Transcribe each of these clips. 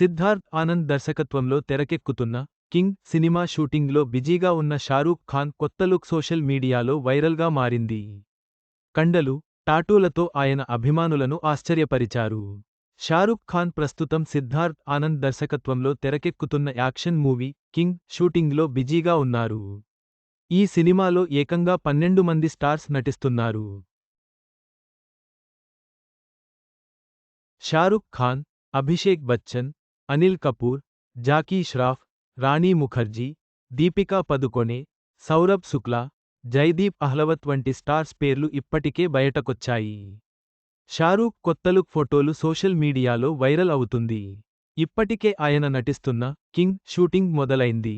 సిద్ధార్థ్ ఆనంద్ దర్శకత్వంలో తెరకెక్కుతున్న king cinema షూటింగ్లో బిజీగా ఉన్న షారూఖ్ ఖాన్ కొత్త లుక్ సోషల్ మీడియాలో వైరల్గా మారింది. కండలు టాటూలతో ఆయన అభిమానులను ఆశ్చర్యపరిచారు. షారూఖ్ ఖాన్ ప్రస్తుతం సిద్ధార్థ్ ఆనంద్ దర్శకత్వంలో తెరకెక్కుతున్న యాక్షన్ మూవీ కింగ్ షూటింగ్లో బిజీగా ఉన్నారు. ఈ సినిమాలో ఏకంగా పన్నెండు మంది స్టార్స్ నటిస్తున్నారు. షారుఖ్ ఖాన్ అభిషేక్ బచ్చన్ అనిల్ కపూర్ జాకీ ష్రాఫ్ రాణి ముఖర్జీ దీపికా పదుకొనే సౌరభ్ శుక్లా జైదీప్ అహ్లవత్ వంటి స్టార్స్ పేర్లు ఇప్పటికే బయటకొచ్చాయి. షారూక్ కొత్తలుక్ ఫోటోలు సోషల్ మీడియాలో వైరల్ అవుతుంది. ఇప్పటికే ఆయన నటిస్తున్న కింగ్ షూటింగ్ మొదలైంది.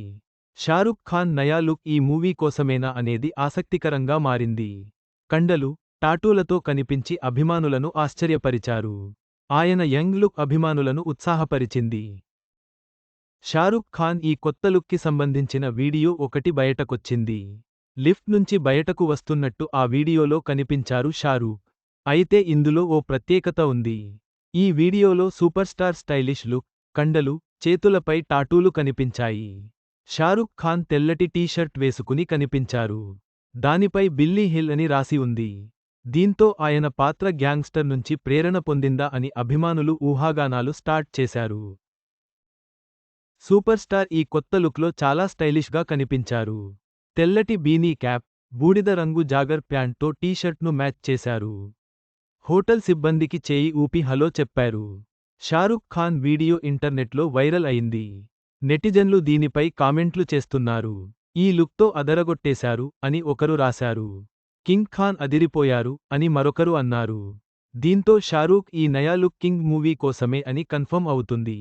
షారుఖ్ ఖాన్ నయా లుక్ ఈ మూవీ కోసమేనా అనేది ఆసక్తికరంగా మారింది. కండలు టాటూలతో కనిపించి అభిమానులను ఆశ్చర్యపరిచారు. ఆయన యంగ్ లుక్ అభిమానులను ఉత్సాహపరిచింది. షారుఖ్ ఖాన్ ఈ కొత్త లుక్కి సంబంధించిన వీడియో ఒకటి బయటకొచ్చింది. లిఫ్ట్ నుంచి బయటకు వస్తున్నట్టు ఆ వీడియోలో కనిపించారు షారూక్ అయితే ఇందులో ఓ ప్రత్యేకత ఉంది. ఈ వీడియోలో సూపర్ స్టార్ స్టైలిష్ లుక్ కండలు చేతులపై టాటూలు కనిపించాయి. షారుఖ్ ఖాన్ తెల్లటి టీషర్ట్ వేసుకుని కనిపించారు. దానిపై బిల్లీ హిల్ అని రాసి ఉంది. దీంతో ఆయన పాత్ర గ్యాంగ్స్టర్ నుంచి ప్రేరణ పొందిందా అని అభిమానులు ఊహాగానాలు స్టార్ట్ చేశారు. సూపర్ స్టార్ ఈ కొత్త లుక్లో చాలా స్టైలిష్గా కనిపించారు. తెల్లటి బీనీ క్యాప్ బూడిద రంగు జాగర్ ప్యాంట్తో టీషర్ట్ను మ్యాచ్ చేశారు. హోటల్ సిబ్బందికి చేయి ఊపి హలో చెప్పారు. షారుఖ్ ఖాన్ వీడియో ఇంటర్నెట్లో వైరల్ అయింది. నెటిజన్లు దీనిపై కామెంట్లు చేస్తున్నారు. ఈ లుక్తో అదరగొట్టేశారు అని ఒకరు రాశారు. కింగ్ ఖాన్ అదిరిపోయారు అని మరొకరు అన్నారు. దీంతో షారూక్ ఈ నయా లుక్ కింగ్ మూవీ కోసమే అని కన్ఫర్మ్ అవుతుంది.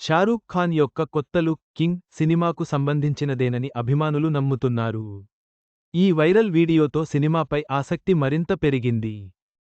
షారూక్ ఖాన్ యొక్క కొత్త లుక్ కింగ్ సినిమాకు సంబంధించినదేనని అభిమానులు నమ్ముతున్నారు. ఈ వైరల్ వీడియోతో సినిమాపై ఆసక్తి మరింత పెరిగింది.